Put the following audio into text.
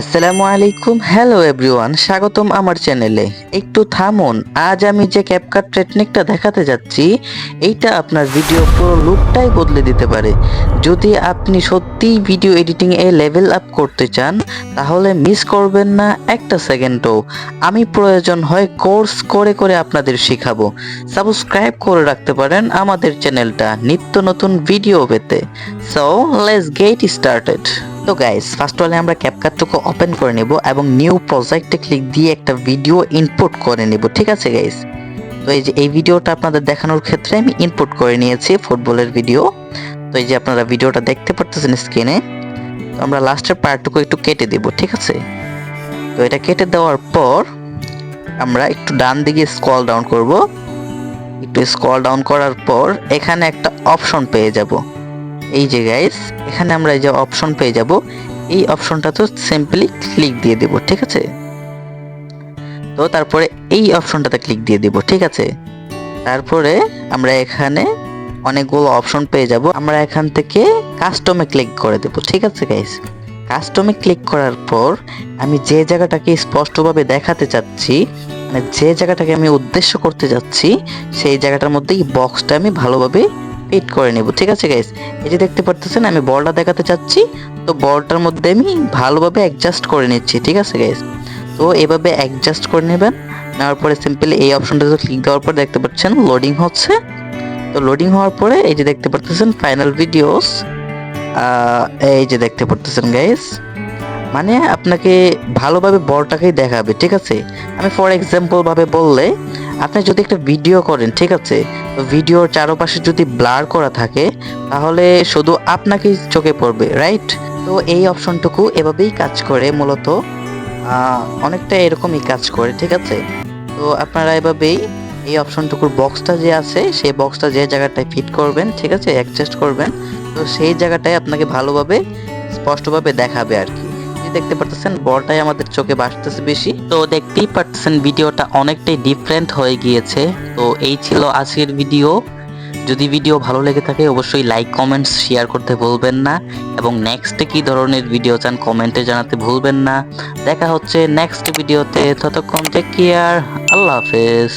আসসালামু আলাইকুম hello everyone স্বাগতম আমার চ্যানেলে একটু থামুন, আজ আমি যে ক্যাপকাট টেকনিকটা দেখাতে যাচ্ছি, এইটা আপনার ভিডিও পুরো লুকটাই বদলে দিতে পারে। যদি আপনি সত্যিই ভিডিও এডিটিং এ লেভেল আপ করতে চান, তাহলে মিস করবেন না একটা সেকেন্ডও আমি প্রয়োজন হয় কোর্স করে করে আপনাদের শেখাবো। সাবস্ক্রাইব করে রাখতে পারেন আমাদের চ্যানেলটা নিত্য নতুন ভিডিও পেতে। সো লেটস গেট স্টার্টেড তো গাইস ফার্স্ট অলে আমরা ক্যাপকাটটুকু ওপেন করে নেব এবং নিউ প্রজেক্টে ক্লিক দিয়ে একটা ভিডিও ইনপুট করে নেব, ঠিক আছে গাইস তো এই যে এই ভিডিওটা আপনাদের দেখানোর ক্ষেত্রে আমি ইনপুট করে নিয়েছি ফুটবলের ভিডিও তো এই যে আপনারা ভিডিওটা দেখতে পারতেছেন স্ক্রিনে তো আমরা লাস্টের পার্টটুকু একটু কেটে দেব, ঠিক আছে? তো এটা কেটে দেওয়ার পর আমরা একটু ডান দিকে স্ক্রল ডাউন করব। একটু স্কল ডাউন করার পর এখানে একটা অপশন পেয়ে যাব। এই যে গাইস এখানে আমরা যে অপশন পেয়ে যাব। এই অপশনটা তো সিম্পলি ক্লিক দিয়ে দেব, ঠিক আছে? তো তারপরে এই অপশনটাতে ক্লিক দিয়ে দেব, ঠিক আছে? তারপরে আমরা এখানে অনেকগুলো অপশন পেয়ে যাব। আমরা এখান থেকে কাস্টমে ক্লিক করে দেব, ঠিক আছে গাইস কাস্টমে ক্লিক করার পর আমি যে জায়গাটাকে স্পষ্টভাবে দেখাতে চাচ্ছি মানে যে জায়গাটাকে আমি উদ্দেশ্য করতে যাচ্ছি, সেই জায়গাটার মধ্যে বক্সটা আমি ভালোভাবে ফিট করে নেব, ঠিক আছে গাইস এই যে দেখতে পারতেছেন, আমি বলটা দেখাতে চাচ্ছি। তো বলটার মধ্যে আমি ভালোভাবে অ্যাডজাস্ট করে নিচ্ছি, ঠিক আছে গাইস তো এভাবে অ্যাডজাস্ট করে নেবেন, নেওয়ার পরে সিম্পলি এই অপশনটাতে ক্লিক দেওয়ার পর দেখতে পাচ্ছেন লোডিং হচ্ছে। তো লোডিং হওয়ার পরে এই যে দেখতে পারতেছেন ফাইনাল ভিডিওস এই যে দেখতে পারতেছেন গাইস মানে আপনাকে ভালোভাবে বলটাকেই দেখাবে, ঠিক আছে? আমি ফর এক্সাম্পল ভাবে বললে আপনি যদি একটা ভিডিও করেন, ঠিক আছে? ভিডিওর চারপাশে যদি ব্লার করা থাকে, তাহলে শুধু আপনাকেই চোখে পড়বে রাইট তো এই অপশনটুকু এভাবেই কাজ করে মূলত। অনেকটা এরকমই কাজ করে, ঠিক আছে? তো আপনারা এভাবেই এই অপশনটুকুর বক্সটা যে আছে, সেই বক্সটা যে জায়গাটায় ফিট করবেন, ঠিক আছে? অ্যাডজাস্ট করবেন, তো সেই জায়গাটায় আপনাকে ভালোভাবে, স্পষ্টভাবে দেখাবে আর কি। দেখতে পারতেছেন, বলটাই আমাদের চোখে বাসতেছে বেশি। তো দেখতেই পারতেছেন, ভিডিওটা অনেকটাই ডিফারেন্ট হয়ে গিয়েছে। তো এই ছিল আজকের ভিডিও যদি ভিডিও ভালো লেগে থাকে, অবশ্যই লাইক কমেন্টস শেয়ার করতে ভুলবেন না। এবং নেক্সটে কি ধরনের ভিডিও চান কমেন্টে জানাতে ভুলবেন না। দেখা হচ্ছে নেক্সট ভিডিওতে ততক্ষণ টেক কেয়ার আল্লাহ হাফেজ।